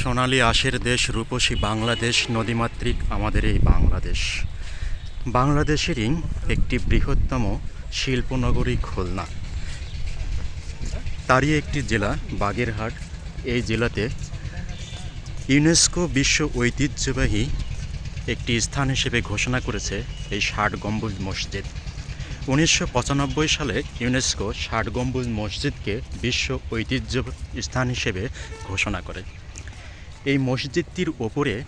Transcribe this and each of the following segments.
সোনালী আশের দেশ, রূপসী বাংলাদেশ, নদীমাতৃক আমাদের এই বাংলাদেশ। বাংলাদেশেরই একটি বৃহত্তম শিল্পনগরী খুলনা। তারই একটি জেলা, বাগেরহাট। এই জেলাতে ইউনেস্কো বিশ্ব ঐতিহ্যবাহী একটি স্থান হিসেবে ঘোষণা করেছে এই ষাট গম্বুজ মসজিদ। উনিশশো পঁচানব্বই সালে ইউনেস্কো ষাট গম্বুজ মসজিদকে বিশ্ব ঐতিহ্য স্থান হিসেবে ঘোষণা করে। এই মসজিদটির ওপরে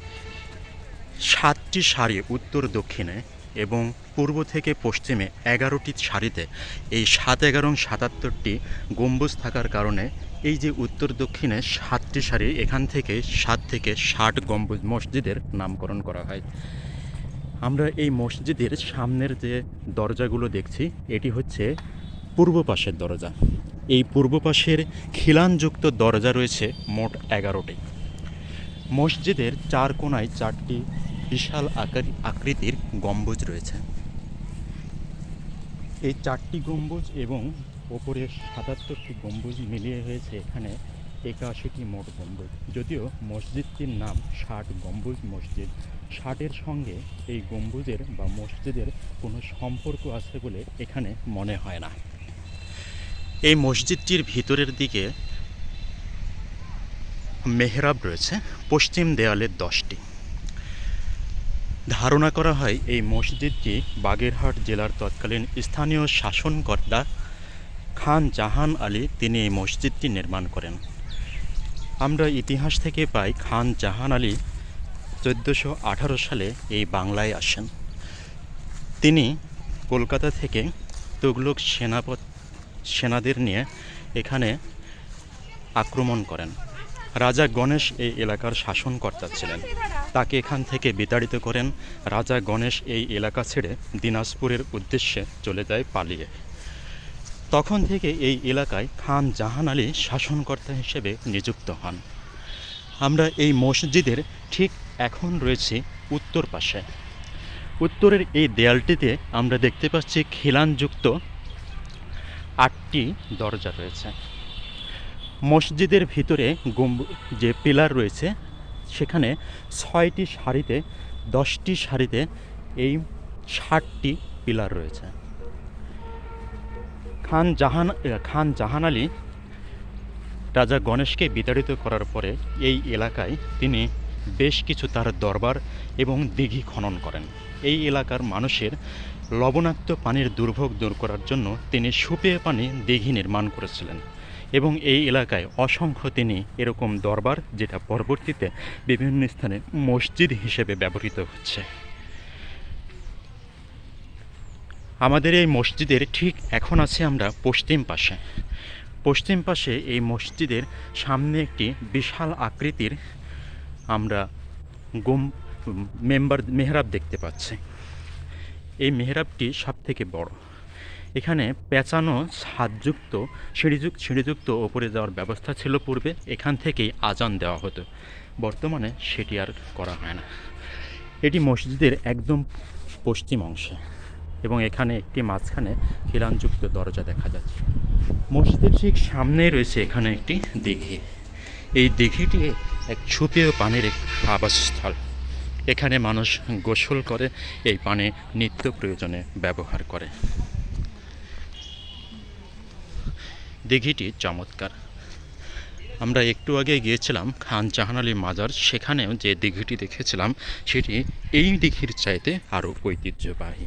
সাতটি সারি উত্তর দক্ষিণে এবং পূর্ব থেকে পশ্চিমে এগারোটি সারিতে এই সাত এগারো সাতাত্তরটি গম্বুজ থাকার কারণে এই যে উত্তর দক্ষিণে সাতটি সারি, এখান থেকে সাত থেকে ষাট গম্বুজ মসজিদের নামকরণ করা হয়। আমরা এই মসজিদের সামনের যে দরজাগুলো দেখছি, এটি হচ্ছে পূর্ব পাশের দরজা। এই পূর্ব পাশের খিলানযুক্ত দরজা রয়েছে মোট এগারোটি। মসজিদের চার কোনায় চারটি বিশাল আকার- আকৃতির গম্বুজ রয়েছে। এই চারটি গম্বুজ এবং ওপরে সাতাত্তরটি গম্বুজ মিলিয়ে হয়েছে এখানে একাশিটি মোট গম্বুজ। যদিও মসজিদটির নাম ষাট গম্বুজ মসজিদ, ষাটের সঙ্গে এই গম্বুজের বা মসজিদের কোনো সম্পর্ক আছে বলে এখানে মনে হয় না। এই মসজিদটির ভিতরের দিকে মেহরাব রয়েছে। পশ্চিম দেয়ালে দশটি। ধারণা করা হয়, এই মসজিদটি বাগেরহাট জেলার তৎকালীন স্থানীয় শাসনকর্তা খান জাহান আলী তিনি এই মসজিদটি নির্মাণ করেন। আমরা ইতিহাস থেকে পাই, খান জাহান আলী চোদ্দোশো আঠারো সালে এই বাংলায় আসেন। তিনি কলকাতা থেকে তুগলক সেনাপত সেনাদের নিয়ে এখানে আক্রমণ করেন। রাজা গণেশ এই এলাকার শাসনকর্তা ছিলেন। তাকে এখান থেকে বিতাড়িত করেন। রাজা গণেশ এই এলাকা ছেড়ে দিনাজপুরের উদ্দেশ্যে চলে যায় পালিয়ে। তখন থেকে এই এলাকায় খান জাহান আলী শাসনকর্তা হিসেবে নিযুক্ত হন। আমরা এই মসজিদের ঠিক এখন রয়েছি উত্তর পাশে। উত্তরের এই দেয়ালটিতে আমরা দেখতে পাচ্ছি খিলানযুক্ত আটটি দরজা রয়েছে। মসজিদের ভিতরে গম্বু যে পিলার রয়েছে, সেখানে ছয়টি সারিতে, দশটি সারিতে এই ষাটটি পিলার রয়েছে। খান জাহান খান জাহান আলী রাজা গণেশকে বিতাড়িত করার পরে এই এলাকায় তিনি বেশ কিছু তার দরবার এবং দিঘি খনন করেন। এই এলাকার মানুষের লবণাক্ত পানির দুর্ভোগ দূর করার জন্য তিনি সুপেয় পানি দিঘি নির্মাণ করেছিলেন। এবং এই এলাকায় অসংখ্য তিনি এরকম দরবার, যেটা পরবর্তীতে বিভিন্ন স্থানে মসজিদ হিসেবে ব্যবহৃত হচ্ছে। আমাদের এই মসজিদের ঠিক এখন আছে আমরা পশ্চিম পাশে। পশ্চিম পাশে এই মসজিদের সামনে একটি বিশাল আকৃতির আমরা গম, মেম্বার মেহরাব দেখতে পাচ্ছি। এই মেহরাবটি সব থেকে বড়। এখানে পেঁচানো ছাদযুক্ত, সিঁড়িযুক্ত সিঁড়িযুক্ত ওপরে যাওয়ার ব্যবস্থা ছিল পূর্বে, এখান থেকেই আজান দেওয়া হতো। বর্তমানে সেটি আর করা হয় না। এটি মসজিদের একদম পশ্চিম অংশে এবং এখানে একটি মাঝখানে খিলানযুক্ত দরজা দেখা যাচ্ছে। মসজিদের ঠিক সামনেই রয়েছে এখানে একটি দিঘি। এই দিঘিটি এক সুপেয় পানির এক আবাসস্থল। এখানে মানুষ গোসল করে, এই পানি নিত্য প্রয়োজনে ব্যবহার করে। দিঘিটি চমৎকার। আমরা একটু আগে গিয়েছিলাম খান জাহান আলী মাজার, সেখানেও যে দিঘিটি দেখেছিলাম, সেটি এই দিঘির চাইতে আরও ঐতিহ্যবাহী।